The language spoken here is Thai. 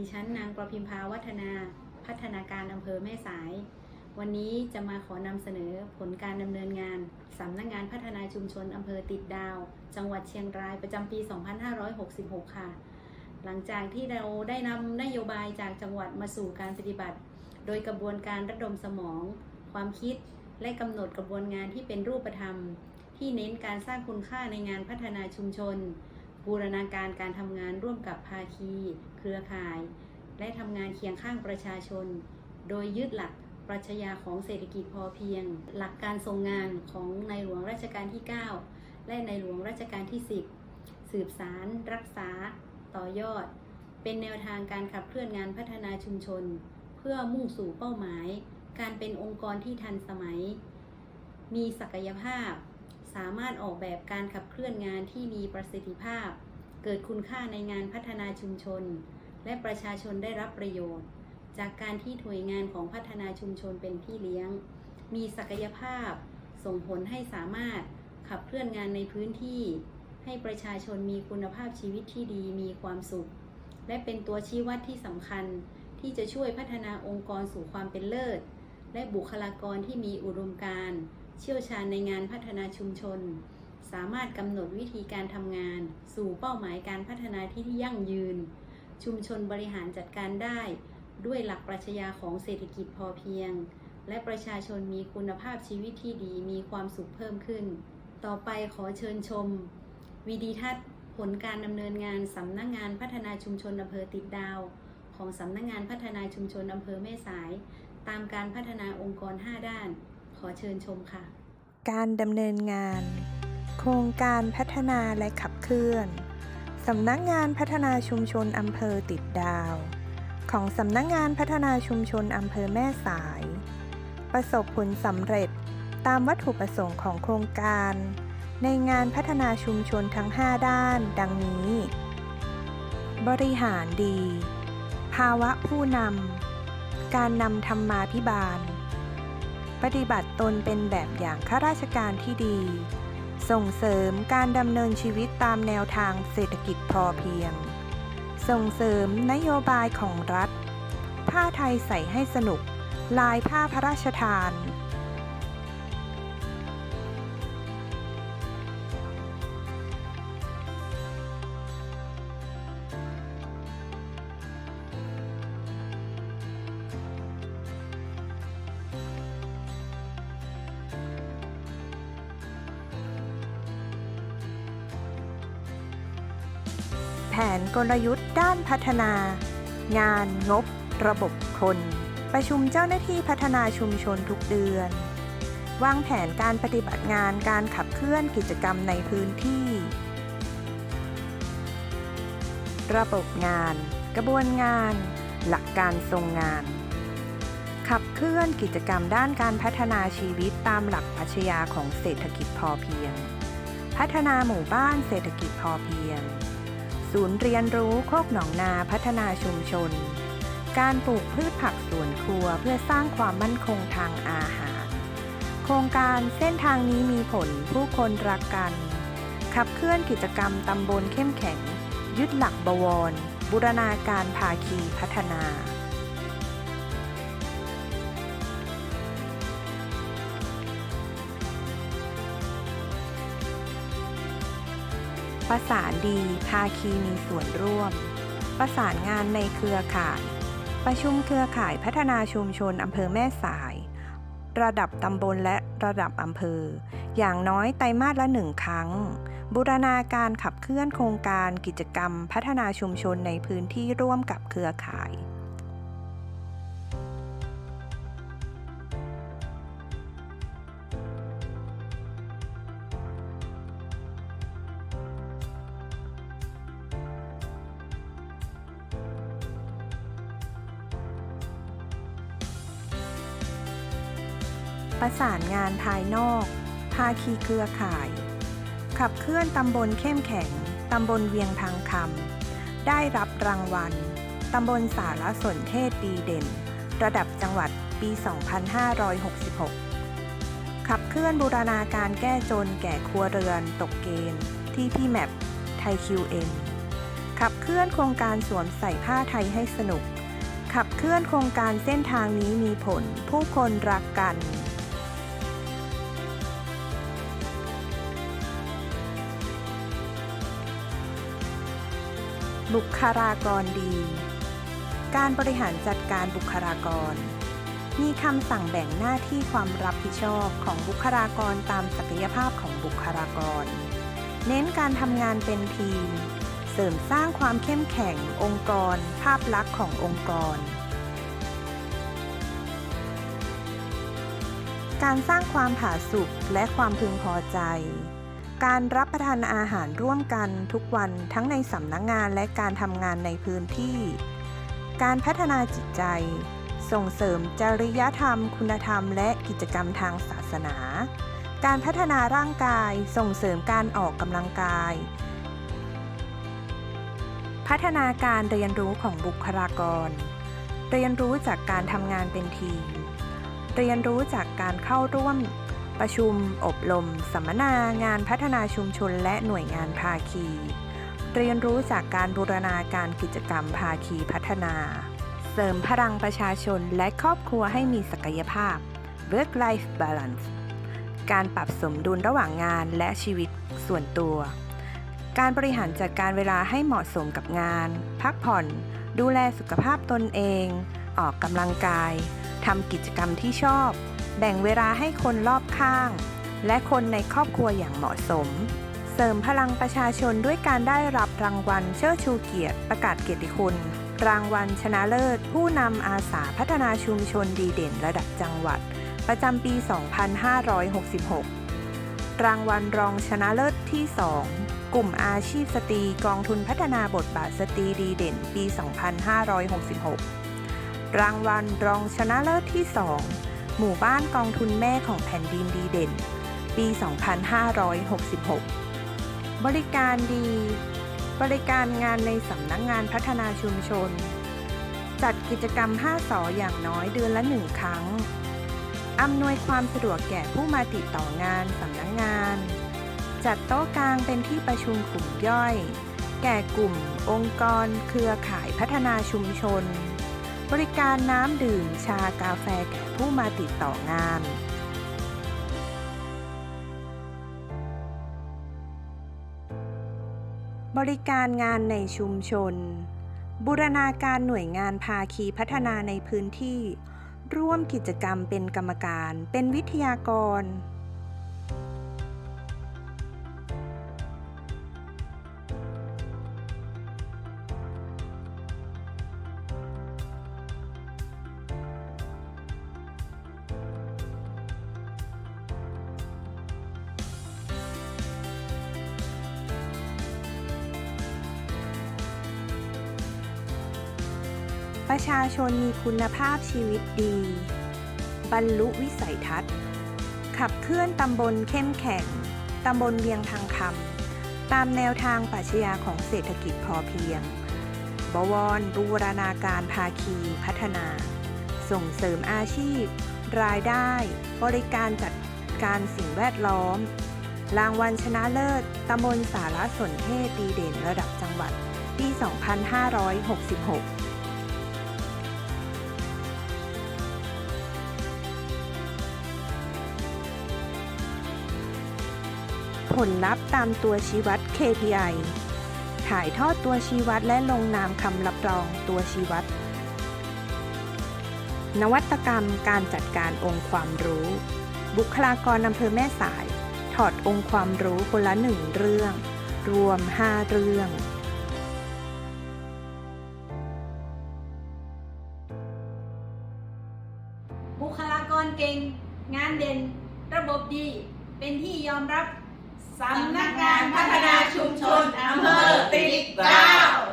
ดิฉันนางประพิมพาวัฒนาพัฒนาการอำเภอแม่สาย วันนี้จะมาขอนำเสนอผลการดำเนินงานสำนักงงานพัฒนาชุมชนอำเภอติดดาว จังหวัดเชียงรายประจำปี 2566 ค่ะ หลังจากที่เราได้นำนโยบายจากจังหวัดมาสู่การปฏิบัติ โดยกระบวนการระดมสมอง ความคิดและกำหนดกระบวนงานที่เป็นรูปธรรม ที่เน้นการสร้างคุณค่าในงานพัฒนาชุมชน บูรณาการการทำงานร่วมกับภาคี เครือข่าย และทำงานเคียงข้างประชาชน โดยยึดหลักปรัชญาของเศรษฐกิจพอเพียง หลักการทรงงานของในหลวงรัชกาลที่ 9 และในหลวงรัชกาลที่ 10 สืบสาร รักษา ต่อยอด เป็นแนวทางการขับเคลื่อนงานพัฒนาชุมชน เพื่อมุ่งสู่เป้าหมาย การเป็นองค์กรที่ทันสมัย มีศักยภาพ สามารถออกแบบการขับเคลื่อนงานที่มีประสิทธิภาพ เกิดคุณค่าในงานพัฒนาชุมชน และประชาชนได้รับประโยชน์ จากการที่หน่วยงานของพัฒนาชุมชนเป็นพี่เลี้ยง มีศักยภาพ ส่งผลให้สามารถขับเคลื่อนงานในพื้นที่ ให้ประชาชนมีคุณภาพชีวิตที่ดีมีความสุข และเป็นตัวชี้วัดที่สำคัญที่จะช่วยพัฒนาองค์กรสู่ความเป็นเลิศ และบุคลากรที่มีอุดมการณ์ เชี่ยวชาญในงานพัฒนาชุมชน สามารถกำหนดวิธีการทำงาน สู่เป้าหมายการพัฒนาที่ยั่งยืน ชุมชนบริหารจัดการได้ ด้วยหลักปรัชญาของเศรษฐกิจพอเพียง และประชาชนมีคุณภาพชีวิตที่ดีมีความสุขเพิ่มขึ้น ต่อไปขอเชิญชม วิดีทัศน์ผลการดำเนินงานสำนักงานพัฒนาชุมชนอำเภอติดดาว ของสำนักงานพัฒนาชุมชนอำเภอแม่สาย ตามการพัฒนาองค์กร 5 ด้าน ขอเชิญชมค่ะ การดำเนินงาน โครงการพัฒนาและขับเคลื่อนสำนักงานพัฒนาชุมชนอำเภอติดดาว ของสำนักงานพัฒนาชุมชนอำเภอแม่สาย ประสบผลสำเร็จตามวัตถุประสงค์ของโครงการ ในงานพัฒนาชุมชนทั้ง 5 ด้าน ดังนี้ บริหารดี ภาวะผู้นำ การนำธรรมาภิบาล ปฏิบัติตนเป็นแบบอย่างข้าราชการที่ดี ส่งเสริมการดำเนินชีวิตตามแนวทางเศรษฐกิจพอเพียง ส่งเสริมนโยบายของรัฐ ผ้าไทยใส่ให้สนุก ลายผ้าพระราชทาน นกลยุทธ์ด้านพัฒนา งานงบ ระบบคน ประชุมเจ้าหน้าที่พัฒนาชุมชนทุกเดือน วางแผนการปฏิบัติงานการขับเคลื่อนกิจกรรมในพื้นที่ ระบบงาน กระบวนงาน หลักการทรงงาน ขับเคลื่อนกิจกรรมด้านการพัฒนาชีวิตตามหลักปัชญาของเศรษฐกิจพอเพียง พัฒนาหมู่บ้านเศรษฐกิจพอเพียง ศูนย์เรียนรู้โคกหนองนาพัฒนาชุมชน การปลูกพืชผักสวนครัวเพื่อสร้างความมั่นคงทางอาหาร โครงการเส้นทางนี้มีผลผู้คนรักกัน ขับเคลื่อนกิจกรรมตำบลเข้มแข็ง ยึดหลักบวร บูรณาการภาคีพัฒนา ประสานดีภาคีมีส่วนร่วม ประสานงานในเครือข่าย ประชุมเครือข่ายพัฒนาชุมชนอำเภอแม่สาย ระดับตำบลและระดับอำเภอ อย่างน้อยไตรมาสละหนึ่งครั้ง บูรณาการขับเคลื่อนโครงการกิจกรรมพัฒนาชุมชนในพื้นที่ร่วมกับเครือข่าย ประสานงานภายนอก ภาคีเครือข่าย ขับเคลื่อนตำบลเข้มแข็ง ตำบลเวียงพังคำ ได้รับรางวัล ตำบลสารสนเทศดีเด่น ระดับจังหวัดปี 2566 ขับเคลื่อนบูรณาการแก้จนแก่ครัวเรือนตกเกณฑ์ที่พี่แมปไทยคิวเอ็นขับเคลื่อนโครงการสวมใส่ผ้าไทยให้สนุก ขับเคลื่อนโครงการเส้นทางนี้มีผล ผู้คนรักกัน บุคลากรดี การบริหารจัดการบุคลากร มีคำสั่งแบ่งหน้าที่ความรับผิดชอบของบุคลากรตามศักยภาพของบุคลากร เน้นการทำงานเป็นทีม เสริมสร้างความเข้มแข็ง องค์กร ภาพลักษณ์ขององค์กร การสร้างความผาสุกและความพึงพอใจ การรับประทานอาหารร่วมกันทุกวันทั้งในสำนักงงานและการทำงานในพื้นที่ การพัฒนาจิตใจ ส่งเสริมจริยธรรม คุณธรรม และกิจกรรมทางศาสนา การพัฒนาร่างกายส่งเสริมการออกกำลังกาย พัฒนาการเรียนรู้ของบุคลากร เรียนรู้จากการทำงานเป็นทีม เรียนรู้จากการเข้าร่วม ประชุม อบรม สัมมนางานพัฒนาชุมชนและหน่วยงานภาคี เรียนรู้จากการบูรณาการกิจกรรมภาคีพัฒนา เสริมพลังประชาชนและครอบครัวให้มีศักยภาพ work life balance การปรับสมดุลระหว่างงานและชีวิตส่วนตัว การบริหารจัดการเวลาให้เหมาะสมกับงาน พักผ่อน ดูแลสุขภาพตนเอง ออกกำลังกายทำกิจกรรมที่ชอบ แบ่งเวลาให้คนรอบข้าง และคนในครอบครัวอย่างเหมาะสม เสริมพลังประชาชนด้วยการได้รับรางวัลเชิดชูเกียรติประกาศเกียรติคุณ รางวัลชนะเลิศ ผู้นำอาสาพัฒนาชุมชนดีเด่นระดับจังหวัด ประจำปี 2566 รางวัลรองชนะเลิศที่ 2 กลุ่มอาชีพสตรีกองทุนพัฒนาบทบาทสตรีดีเด่น ปี 2566 รางวัลรองชนะเลิศที่ 2 หมู่บ้านกองทุนแม่ของแผ่นดินดีเด่น ปี 2566 บริการดี บริการงานในสำนักงงานพัฒนาชุมชน จัดกิจกรรม 5สออย่างน้อยเดือนละหนึ่งครั้ง อำนวยความสะดวกแก่ผู้มาติดต่องานสำนักงาน จัดโต๊ะกลางเป็นที่ประชุมกลุ่มย่อย แก่กลุ่ม องค์กร เครือข่ายพัฒนาชุมชน บริการน้ำดื่ม ชากาแฟแก่ผู้มาติดต่องานบริการงานในชุมชน บูรณาการหน่วยงานภาคีพัฒนาในพื้นที่ ร่วมกิจกรรมเป็นกรรมการ เป็นวิทยากร ประชาชนมีคุณภาพชีวิตดี บรรลุวิสัยทัศน์ ขับเคลื่อนตำบลเข้มแข็ง ตำบลเวียงทางคำตามแนวทางปรัชญาของเศรษฐกิจพอเพียง บวรบูรณาการภาคีพัฒนา ส่งเสริมอาชีพ รายได้ บริการจัดการสิ่งแวดล้อม รางวัลชนะเลิศตำบลสารสนเทศดีเด่นระดับจังหวัดปี 2566 ผลลัพธ์ตามตัวชี้วัด KPI ถ่ายทอดตัวชี้วัดและลงนามคำรับรองตัวชี้วัด นวัตกรรมการจัดการองค์ความรู้ บุคลากรอำเภอแม่สาย ถอดองค์ความรู้คนละหนึ่งเรื่อง รวม 5 เรื่องบุคลากรเก่ง งานเด่น ระบบดี เป็นที่ยอมรับ สำนักงานพัฒนาชุมชนอำเภอติดดาว